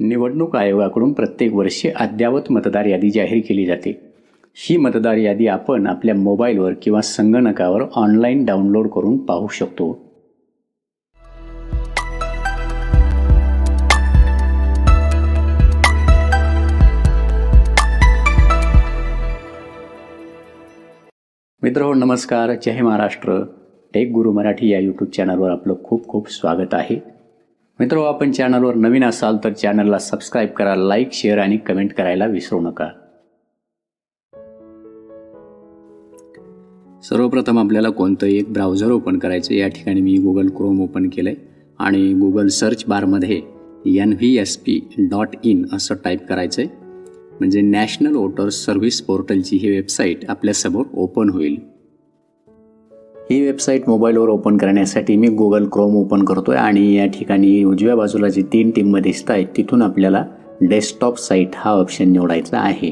निवडणूक आयोगाकडून प्रत्येक वर्षी अद्ययावत मतदार यादी जाहीर केली जाते. ही मतदार यादी आपण आपल्या मोबाईलवर किंवा संगणकावर ऑनलाईन डाउनलोड करून पाहू शकतो. मित्र नमस्कार. जय महाराष्ट्र. टेक गुरु मराठी या यूट्यूब चॅनलवर आपलं खूप खूप स्वागत आहे. मित्र आपण चॅनलवर नवीन असाल तर चॅनलला सबस्क्राईब करा लाईक शेअर आणि कमेंट करायला विसरू नका. सर्वप्रथम आपल्याला कोणतंही एक ब्राउझर ओपन करायचं या ठिकाणी मी गुगल क्रोम ओपन केलं आहे आणि गुगल सर्च बारमध्ये N V S P dot in असं टाईप करायचं आहे म्हणजे नॅशनल वोटर सर्व्हिस पोर्टलची ही वेबसाईट आपल्यासमोर ओपन होईल. ही वेबसाईट मोबाईलवर ओपन करण्यासाठी मी गुगल क्रोम ओपन करतो आहे आणि या ठिकाणी उजव्या बाजूला जी तीन टिंब दिसत आहेत तिथून आपल्याला डेस्कटॉप साईट हा ऑप्शन निवडायचा आहे.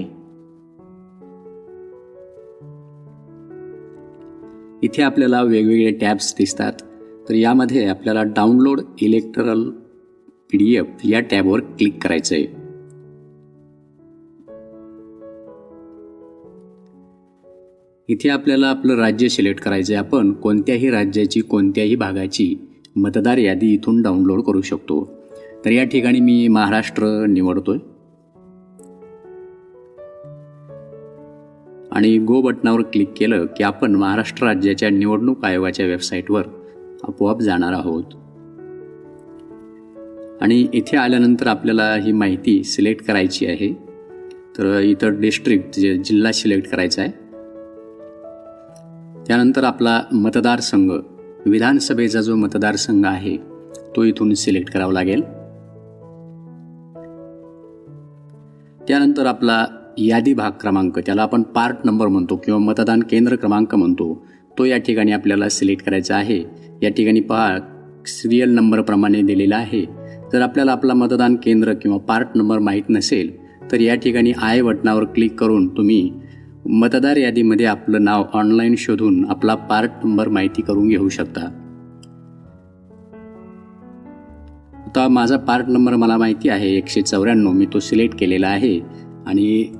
इथे आपल्याला वेगवेगळे टॅब्स दिसतात. तर यामध्ये आपल्याला download electoral P D F या टॅबवर क्लिक करायचं आहे इथे आपल्याला आपलं राज्य सिलेक्ट करायचं आहे आपण कोणत्याही राज्याची कोणत्याही भागाची मतदार यादी इथून डाउनलोड करू शकतो. तर या ठिकाणी मी महाराष्ट्र निवडतो आहे आणि गो बटनावर क्लिक केलं की आपण महाराष्ट्र राज्याच्या निवडणूक आयोगाच्या वेबसाईटवर आपोआप जाणार आहोत. आणि इथे आल्यानंतर आपल्याला ही माहिती सिलेक्ट करायची आहे. तर इथं डिस्ट्रिक्ट जे जिल्हा सिलेक्ट करायचा आहे. त्यानंतर आपला मतदारसंघ विधानसभेचा जो मतदारसंघ आहे तो इथून सिलेक्ट करावा लागेल. त्यानंतर आपला यादी भाग क्रमांक त्याला आपण पार्ट नंबर म्हणतो किंवा मतदान केंद्र क्रमांक म्हणतो तो या ठिकाणी आपल्याला सिलेक्ट करायचा आहे. या ठिकाणी पहा सिरियल नंबरप्रमाणे दिलेला आहे. जर आपल्याला आपला मतदान केंद्र किंवा पार्ट नंबर माहीत नसेल तर या ठिकाणी आय बटनावर क्लिक करून तुम्ही मतदार यादीमध्ये आपलं नाव ऑनलाईन शोधून आपला पार्ट नंबर माहिती करून घेऊ शकता. आता माझा पार्ट नंबर मला माहिती आहे एकशे चौऱ्याण्णव. मी तो सिलेक्ट केलेला आहे आणि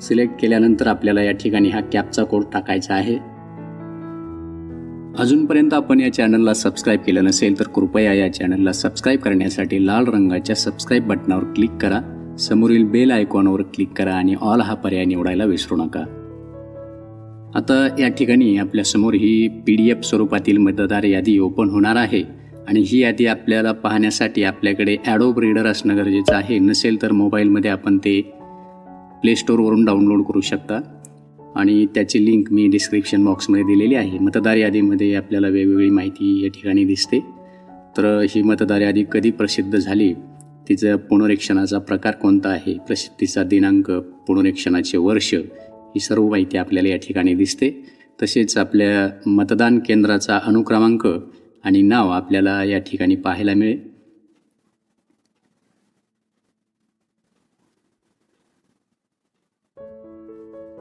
सिलेक्ट केल्यानंतर आपल्याला या ठिकाणी हा कॅपचा कोड टाकायचा आहे. अजूनपर्यंत आपण या चॅनलला सबस्क्राईब केलं नसेल तर कृपया या चॅनलला सबस्क्राईब करण्यासाठी लाल रंगाच्या सबस्क्राईब बटनावर क्लिक करा. समोरील बेल आयकॉनवर क्लिक करा आणि ऑल हा पर्याय निवडायला विसरू नका. आता या ठिकाणी आपल्यासमोर ही पी डी एफ स्वरूपातील मतदार यादी ओपन होणार आहे आणि ही यादी आपल्याला पाहण्यासाठी आपल्याकडे ॲडोब रीडर असणं गरजेचं आहे. नसेल तर मोबाईलमध्ये आपण ते प्ले स्टोअरवरून डाउनलोड करू शकता. आणि त्याची लिंक मी डिस्क्रिप्शन बॉक्समध्ये दिलेली आहे. मतदार यादीमध्ये आपल्याला वेगवेगळी माहिती या ठिकाणी दिसते. तर ही मतदार यादी कधी प्रसिद्ध झाली? तिचं पुनरेक्षणाचा प्रकार कोणता आहे? प्रसिद्धीचा दिनांक पुनरेक्षणाचे वर्ष ही सर्व माहिती आपल्याला या ठिकाणी दिसते. तसेच आपल्या मतदान केंद्राचा अनुक्रमांक आणि नाव आपल्याला या ठिकाणी पाहायला मिळेल.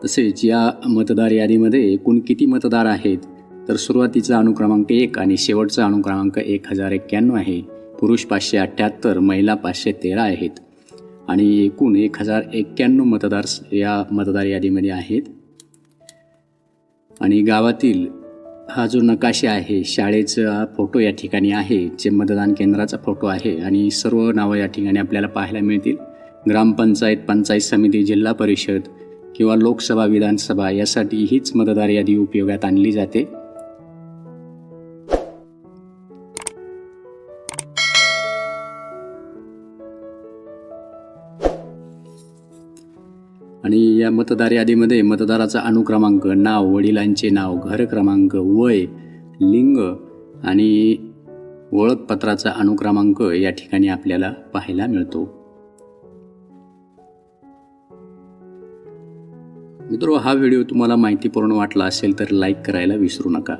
तसेच या मतदार यादीमध्ये एकूण किती मतदार आहेत? तर सुरुवातीचा अनुक्रमांक एक आणि शेवटचा अनुक्रमांक एक हजार एक्क्याण्णव आहे. पुरुष पाचशे अठ्ठ्याहत्तर महिला पाचशे तेरा आहेत. आणि एकूण एक हजार एक्क्याण्णव मतदार या मतदार यादीमध्ये आहेत. आणि गावातील हा जो नकाशा आहे शाळेचा फोटो या ठिकाणी आहे जे मतदान केंद्राचा फोटो आहे. आणि सर्व नावं या ठिकाणी आपल्याला पाहायला मिळतील. ग्रामपंचायत पंचायत समिती जिल्हा परिषद किंवा लोकसभा विधानसभा यासाठी हीच मतदार यादी उपयोगात आणली जाते. आणि या मतदार यादीमध्ये मतदाराचा अनुक्रमांक नाव वडिलांचे नाव घर क्रमांक वय लिंग आणि ओळखपत्राचा अनुक्रमांक या ठिकाणी आपल्याला पाहायला मिळतो. मित्र हा व्हिडिओ तुम्हाला माहितीपूर्ण वाटला असेल तर लाईक करायला विसरू नका.